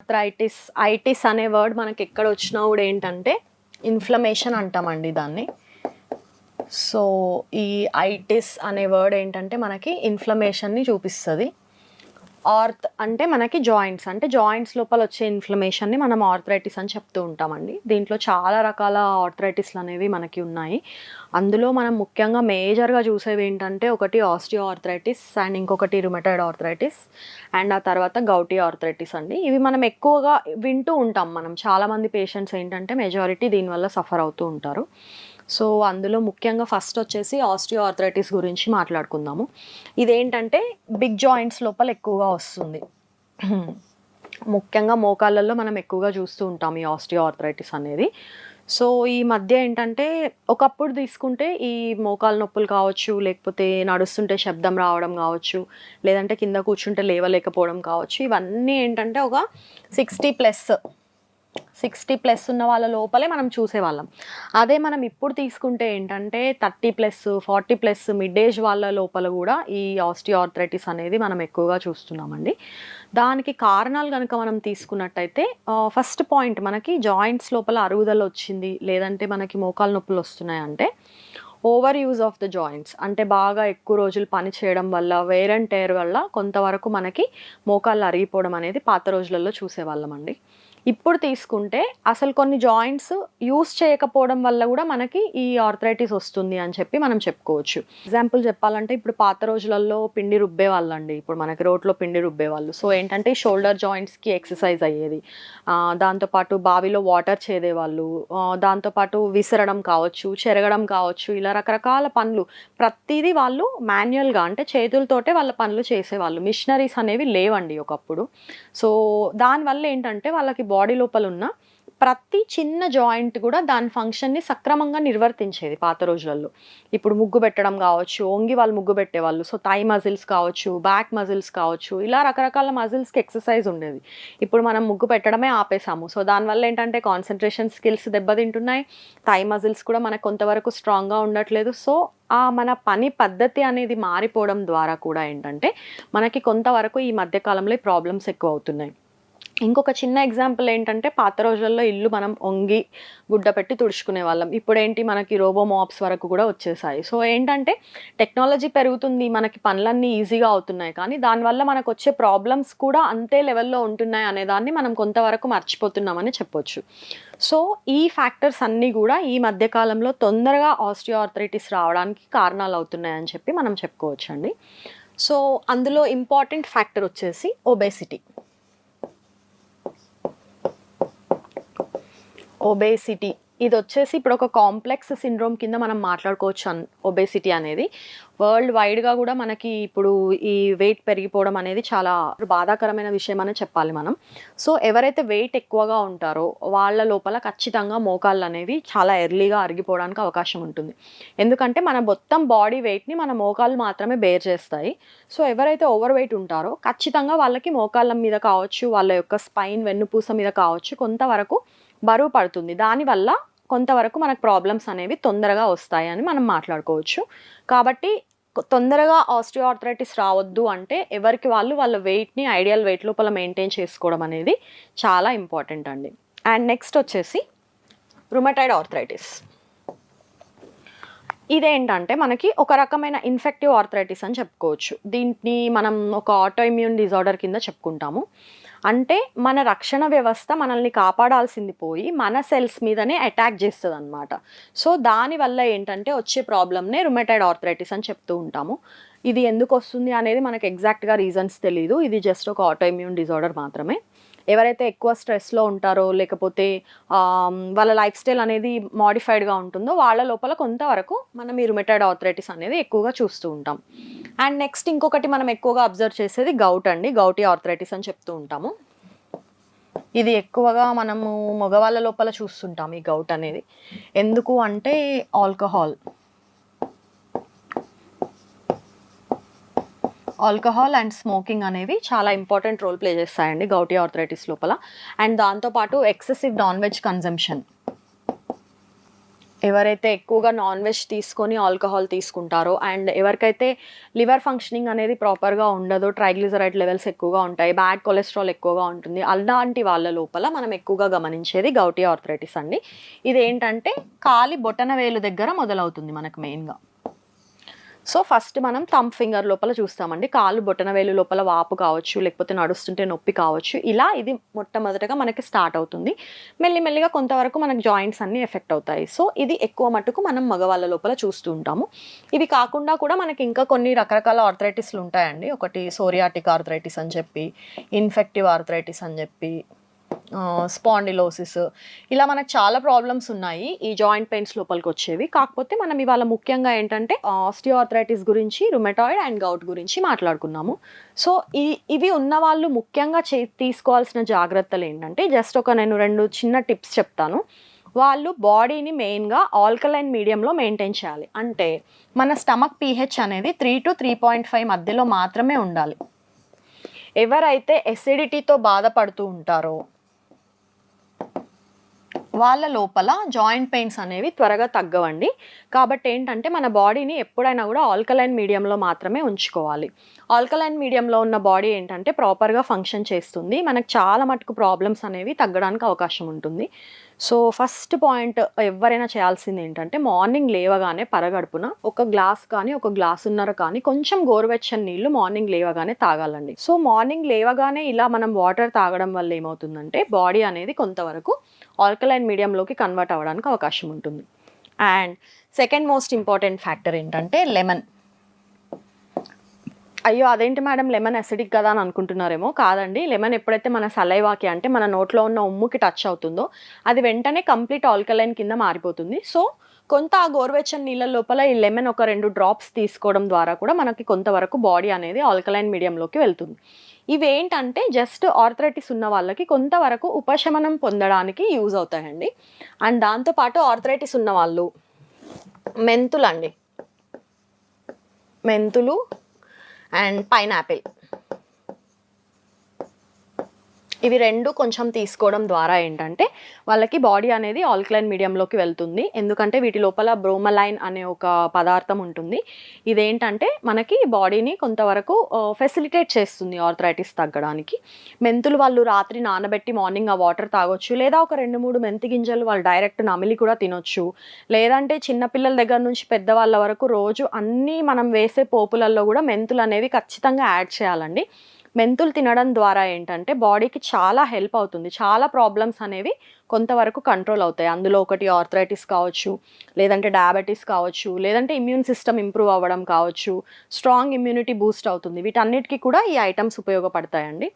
Arthritis ఐటిస్ అనే word మనకి ఎక్కడ వచ్చినా కూడా ఏంటంటే ఇన్ఫ్లమేషన్ అంటామండి దాన్ని. సో ఈ ఐటిస్ అనే వర్డ్ ఏంటంటే మనకి ఇన్ఫ్లమేషన్ని చూపిస్తుంది. ఆర్థ్ అంటే మనకి జాయింట్స్ అంటే జాయింట్స్ లోపల వచ్చే ఇన్ఫ్లమేషన్ని మనం ఆర్థరైటిస్ అని చెప్తూ ఉంటామండి. దీంట్లో చాలా రకాల ఆర్థరైటిస్లు అనేవి మనకి ఉన్నాయి. అందులో మనం ముఖ్యంగా మేజర్గా చూసేవి ఏంటంటే ఒకటి ఆస్టియో ఆర్థరైటిస్ అండ్ ఇంకొకటి రుమెటైడ్ ఆర్థరైటిస్ అండ్ ఆ తర్వాత గౌటీ ఆర్థరైటిస్ అండి. ఇవి మనం ఎక్కువగా వింటూ ఉంటాం మనం. చాలామంది పేషెంట్స్ ఏంటంటే మెజారిటీ దీనివల్ల సఫర్ అవుతూ ఉంటారు. సో అందులో ముఖ్యంగా ఫస్ట్ వచ్చేసి ఆస్టియో ఆర్థరైటిస్ గురించి మాట్లాడుకుందాము. ఇదేంటంటే బిగ్ జాయింట్స్ లోపల ఎక్కువగా వస్తుంది. ముఖ్యంగా మోకాళ్ళల్లో మనం ఎక్కువగా చూస్తూ ఉంటాం ఈ ఆస్టియో ఆర్థరైటిస్ అనేది. సో ఈ మధ్య ఏంటంటే ఒకప్పుడు తీసుకుంటే ఈ మోకాలు నొప్పులు కావచ్చు లేకపోతే నడుస్తుంటే శబ్దం రావడం కావచ్చు లేదంటే కింద కూర్చుంటే లేవలేకపోవడం కావచ్చు ఇవన్నీ ఏంటంటే ఒక సిక్స్టీ ప్లస్ సిక్స్టీ ప్లస్ ఉన్న వాళ్ళ లోపలే మనం చూసేవాళ్ళం. అదే మనం ఇప్పుడు తీసుకుంటే ఏంటంటే thirty plus forty plus mid age వాళ్ళ లోపల కూడా ఈ ఆస్టియోఆర్థరైటిస్ అనేది మనం ఎక్కువగా చూస్తున్నామండి. దానికి కారణాలు కనుక మనం తీసుకున్నట్టయితే ఫస్ట్ పాయింట్ మనకి జాయింట్స్ లోపల అరుగుదల వచ్చింది లేదంటే మనకి మోకాలు నొప్పులు వస్తున్నాయంటే over use of the joints. అంటే బాగా ఎక్కువ రోజులు పని చేయడం వల్ల వేర్ అండ్ టేర్ వల్ల కొంతవరకు మనకి మోకాళ్ళు అరిగిపోవడం అనేది పాత రోజులలో చూసేవాళ్ళం అండి ఇప్పుడు తీసుకుంటే అసలు కొన్ని జాయింట్స్ యూస్ చేయకపోవడం వల్ల కూడా మనకి ఈ ఆర్థరైటిస్ వస్తుంది అని చెప్పి మనం చెప్పుకోవచ్చు. ఎగ్జాంపుల్ చెప్పాలంటే ఇప్పుడు పాత రోజులలో పిండి రుబ్బే వాళ్ళండి. ఇప్పుడు మనకి రోడ్లో పిండి రుబ్బే వాళ్ళు. సో ఏంటంటే షోల్డర్ జాయింట్స్కి ఎక్సర్సైజ్ అయ్యేది. దాంతోపాటు బావిలో వాటర్ చేదేవాళ్ళు దాంతోపాటు విసరడం కావచ్చు చెరగడం కావచ్చు ఇలా రకరకాల పనులు. ప్రతిదీ వాళ్ళు మాన్యువల్గా అంటే చేతులతోటే వాళ్ళ పనులు చేసేవాళ్ళు. మిషనరీస్ అనేవి లేవండి ఒకప్పుడు. సో దానివల్ల ఏంటంటే వాళ్ళకి బాడీ లోపల ఉన్న ప్రతి చిన్న జాయింట్ కూడా దాని ఫంక్షన్ని సక్రమంగా నిర్వర్తించేది పాత రోజులలో ఇప్పుడు ముగ్గు పెట్టడం కావచ్చు ఒంగి వాళ్ళు ముగ్గు పెట్టేవాళ్ళు. సో థై మజిల్స్ కావచ్చు బ్యాక్ మజిల్స్ కావచ్చు ఇలా రకరకాల మజిల్స్కి ఎక్సర్సైజ్ ఉండేది. ఇప్పుడు మనం ముగ్గు పెట్టడమే ఆపేసాము. సో దానివల్ల ఏంటంటే కాన్సన్ట్రేషన్ స్కిల్స్ దెబ్బతింటున్నాయి. థై మజిల్స్ కూడా మనకు కొంతవరకు స్ట్రాంగ్గా ఉండట్లేదు. సో ఆ మన పని పద్ధతి అనేది మారిపోవడం ద్వారా కూడా ఏంటంటే మనకి కొంతవరకు ఈ మధ్యకాలంలో ఈ ప్రాబ్లమ్స్ ఎక్కువ అవుతున్నాయి. ఇంకొక చిన్న ఎగ్జాంపుల్ ఏంటంటే పాత రోజుల్లో ఇల్లు మనం వంగి గుడ్డ పెట్టి తుడుచుకునే వాళ్ళం. ఇప్పుడు ఏంటి మనకి రోబో మాప్స్ వరకు కూడా వచ్చేసాయి. సో ఏంటంటే టెక్నాలజీ పెరుగుతుంది మనకి పనులన్నీ ఈజీగా అవుతున్నాయి. కానీ దానివల్ల మనకు వచ్చే ప్రాబ్లమ్స్ కూడా అంతే లెవెల్లో ఉంటున్నాయి అనేదాన్ని మనం కొంతవరకు మర్చిపోతున్నామని చెప్పొచ్చు. సో ఈ ఫ్యాక్టర్స్ అన్నీ కూడా ఈ మధ్యకాలంలో తొందరగా ఆస్టియోఆర్థరైటిస్ రావడానికి కారణాలు అవుతున్నాయని చెప్పి మనం చెప్పుకోవచ్చండి. సో అందులో ఇంపార్టెంట్ ఫ్యాక్టర్ వచ్చేసి ఒబేసిటీ. ఒబేసిటీ ఇది వచ్చేసి ఇప్పుడు ఒక కాంప్లెక్స్ సిండ్రోమ్ కింద మనం మాట్లాడుకోవచ్చు అన్ ఒబేసిటీ అనేది. వరల్డ్ వైడ్గా కూడా మనకి ఇప్పుడు ఈ వెయిట్ పెరిగిపోవడం అనేది చాలా బాధాకరమైన విషయం అని చెప్పాలి మనం. సో ఎవరైతే వెయిట్ ఎక్కువగా ఉంటారో వాళ్ళ లోపల ఖచ్చితంగా మోకాళ్ళు అనేవి చాలా ఎర్లీగా అరిగిపోవడానికి అవకాశం ఉంటుంది. ఎందుకంటే మన మొత్తం బాడీ వెయిట్ని మన మోకాళ్ళు మాత్రమే బేర్ చేస్తాయి. సో ఎవరైతే ఓవర్ వెయిట్ ఉంటారో ఖచ్చితంగా వాళ్ళకి మోకాళ్ళ మీద కావచ్చు వాళ్ళ యొక్క స్పైన్ వెన్నుపూస మీద కావచ్చు కొంతవరకు బరువు పడుతుంది. దానివల్ల కొంతవరకు మనకు ప్రాబ్లమ్స్ అనేవి తొందరగా వస్తాయని మనం మాట్లాడుకోవచ్చు. కాబట్టి తొందరగా ఆస్టియోఆర్థరైటిస్ రావద్దు అంటే ఎవరికి వాళ్ళు వాళ్ళ వెయిట్ని ఐడియల్ వెయిట్ లోపల మెయింటైన్ చేసుకోవడం అనేది చాలా ఇంపార్టెంట్ అండి. అండ్ నెక్స్ట్ వచ్చేసి రుమటైడ్ ఆర్థరైటిస్ ఇదేంటంటే మనకి ఒక రకమైన ఇన్ఫెక్టివ్ ఆర్థరైటిస్ అని చెప్పుకోవచ్చు. దీన్ని మనం ఒక ఆటో ఇమ్యూన్ డిజార్డర్ కింద చెప్పుకుంటాము. అంటే మన రక్షణ వ్యవస్థ మనల్ని కాపాడాల్సింది పోయి మన సెల్స్ మీదనే అటాక్ చేస్తుంది అనమాట సో దానివల్ల ఏంటంటే వచ్చే ప్రాబ్లమ్నే రుమెటైడ్ ఆర్థరైటిస్ అని చెప్తూ ఉంటాము. ఇది ఎందుకు వస్తుంది అనేది మనకు ఎగ్జాక్ట్గా రీజన్స్ తెలియదు ఇది జస్ట్ ఒక ఆటో ఇమ్యూన్ డిజార్డర్ మాత్రమే. ఎవరైతే ఎక్కువ స్ట్రెస్లో ఉంటారో లేకపోతే వాళ్ళ లైఫ్ స్టైల్ అనేది మాడిఫైడ్గా ఉంటుందో వాళ్ళ లోపల కొంతవరకు మనం ఈ రుమెటైడ్ ఆర్థరైటిస్ అనేది ఎక్కువగా చూస్తూ ఉంటాం. అండ్ నెక్స్ట్ ఇంకొకటి మనం ఎక్కువగా అబ్జర్వ్ చేసేది గౌట్ అండి. గౌటీ ఆర్థరైటిస్ అని చెప్తూ ఉంటాము. ఇది ఎక్కువగా మనము మగవాళ్ళ లోపల చూస్తుంటాం ఈ గౌట్ అనేది. ఎందుకు అంటే ఆల్కహాల్ ఆల్కహాల్ అండ్ స్మోకింగ్ అనేవి చాలా ఇంపార్టెంట్ రోల్ ప్లే చేస్తాయండి గౌటీ ఆర్థరైటిస్ లోపల. అండ్ దాంతోపాటు ఎక్సెసివ్ నాన్ వెజ్ కన్జంప్షన్ ఎవరైతే ఎక్కువగా నాన్ వెజ్ తీసుకొని ఆల్కహాల్ తీసుకుంటారో అండ్ ఎవరికైతే లివర్ ఫంక్షనింగ్ అనేది ప్రాపర్గా ఉండదో ట్రైగ్లిజరైడ్ లెవెల్స్ ఎక్కువగా ఉంటాయి బ్యాడ్ కొలెస్ట్రాల్ ఎక్కువగా ఉంటుంది అలాంటి వాళ్ళ లోపల మనం ఎక్కువగా గమనించేది గౌటీ ఆర్థరైటిస్ అండి. ఇది ఏంటంటే కాలి బొటన వేలు దగ్గర మొదలవుతుంది మనకు మెయిన్గా సో ఫస్ట్ మనం థమ్ ఫింగర్ లోపల చూస్తామండి. కాలు బొటన వేలు లోపల వాపు కావచ్చు లేకపోతే నడుస్తుంటే నొప్పి కావచ్చు. ఇలా ఇది మొట్టమొదటగా మనకి స్టార్ట్ అవుతుంది. మెల్లిమెల్లిగా కొంతవరకు మనకి జాయింట్స్ అన్నీ ఎఫెక్ట్ అవుతాయి. సో ఇది ఎక్కువ మటుకు మనం మగవాళ్ళ లోపల చూస్తూ ఉంటాము. ఇవి కాకుండా కూడా మనకి ఇంకా కొన్ని రకరకాల ఆర్థరైటిస్లు ఉంటాయండి. ఒకటి సోరియాటిక్ ఆర్థరైటిస్ అని చెప్పి ఇన్ఫెక్టివ్ ఆర్థరైటిస్ అని చెప్పి స్పాండిలోసిస్. ఇలా మనకు చాలా ప్రాబ్లమ్స్ ఉన్నాయి ఈ జాయింట్ పెయిన్స్ లోపలికి వచ్చేవి. కాకపోతే మనం ఇవాళ ముఖ్యంగా ఏంటంటే ఆస్టియోఆర్థరైటిస్ గురించి రుమెటాయిడ్ అండ్ గౌట్ గురించి మాట్లాడుకున్నాము. సో ఈ ఇవి ఉన్న వాళ్ళు ముఖ్యంగా చే తీసుకోవాల్సిన జాగ్రత్తలు ఏంటంటే జస్ట్ ఒక నేను రెండు చిన్న టిప్స్ చెప్తాను. వాళ్ళు బాడీని మెయిన్గా ఆల్కలైన్ మీడియంలో మెయింటైన్ చేయాలి. అంటే మన స్టమక్ పీహెచ్ అనేది three to three point five మధ్యలో మాత్రమే ఉండాలి. ఎవరైతే ఎసిడిటీతో బాధపడుతూ ఉంటారో వాళ్ళ లోపల జాయింట్ పెయిన్స్ అనేవి త్వరగా తగ్గవండి. కాబట్టి ఏంటంటే మన బాడీని ఎప్పుడైనా కూడా ఆల్కలైన్ మీడియంలో మాత్రమే ఉంచుకోవాలి. ఆల్కలైన్ మీడియంలో ఉన్న బాడీ ఏంటంటే ప్రాపర్గా ఫంక్షన్ చేస్తుంది. మనకు చాలా మటుకు ప్రాబ్లమ్స్ అనేవి తగ్గడానికి అవకాశం ఉంటుంది. సో ఫస్ట్ పాయింట్ ఎవరైనా చేయాల్సింది ఏంటంటే మార్నింగ్ లేవగానే పరగడుపున ఒక గ్లాస్ కానీ ఒక గ్లాసున్నర కానీ కొంచెం గోరువెచ్చని నీళ్ళు మార్నింగ్ లేవగానే తాగాలండి. సో మార్నింగ్ లేవగానే ఇలా మనం వాటర్ తాగడం వల్ల ఏమవుతుందంటే బాడీ అనేది కొంతవరకు ఆల్కలైన్ మీడియంలోకి కన్వర్ట్ అవ్వడానికి అవకాశం ఉంటుంది. And second most important factor ఏంటంటే లెమన్. అయ్యో అదేంటి మేడం? లెమన్ అసిడిక్ కదా అని అనుకుంటున్నారేమో. కాదండి. లెమన్ ఎప్పుడైతే మన సలైవాకి అంటే మన నోట్లో ఉన్న ఉమ్ముకి టచ్ అవుతుందో అది వెంటనే కంప్లీట్ ఆల్కలైన్ కింద మారిపోతుంది. సో కొంత ఆ గోరువెచ్చని నీళ్ళ లోపల ఈ లెమన్ ఒక రెండు డ్రాప్స్ తీసుకోవడం ద్వారా కూడా మనకి కొంతవరకు బాడీ అనేది ఆల్కలైన్ మీడియంలోకి వెళ్తుంది. ఇవి ఏంటంటే జస్ట్ ఆర్థరైటిస్ ఉన్న వాళ్ళకి కొంతవరకు ఉపశమనం పొందడానికి యూజ్ అవుతాయండి. అండ్ దాంతోపాటు ఆర్థరైటిస్ ఉన్న వాళ్ళు మెంతులు అండి మెంతులు అండ్ పైనాపిల్ ఇవి రెండు కొంచెం తీసుకోవడం ద్వారా ఏంటంటే వాళ్ళకి బాడీ అనేది ఆల్కలైన్ మీడియంలోకి వెళ్తుంది. ఎందుకంటే వీటి లోపల బ్రోమలైన్ అనే ఒక పదార్థం ఉంటుంది. ఇదేంటంటే మనకి బాడీని కొంతవరకు ఫెసిలిటేట్ చేస్తుంది ఆర్థరైటిస్ తగ్గడానికి. మెంతులు వాళ్ళు రాత్రి నానబెట్టి మార్నింగ్ ఆ వాటర్ తాగొచ్చు. లేదా ఒక రెండు మూడు మెంతి గింజలు వాళ్ళు డైరెక్ట్ నమిలి కూడా తినొచ్చు. లేదంటే చిన్నపిల్లల దగ్గర నుంచి పెద్దవాళ్ళ వరకు రోజు అన్నీ మనం వేసే పోపులలో కూడా మెంతులు అనేవి ఖచ్చితంగా యాడ్ చేయాలండి. మెంతులు తినడం ద్వారా ఏంటంటే బాడీకి చాలా హెల్ప్ అవుతుంది. చాలా ప్రాబ్లమ్స్ అనేవి కొంతవరకు కంట్రోల్ అవుతాయి. అందులో ఒకటి ఆర్థరైటిస్ కావచ్చు లేదంటే డయాబెటీస్ కావచ్చు లేదంటే ఇమ్యూన్ సిస్టమ్ ఇంప్రూవ్ అవ్వడం కావచ్చు స్ట్రాంగ్ ఇమ్యూనిటీ బూస్ట్ అవుతుంది. వీటన్నిటికీ కూడా ఈ ఐటమ్స్ ఉపయోగపడతాయండి.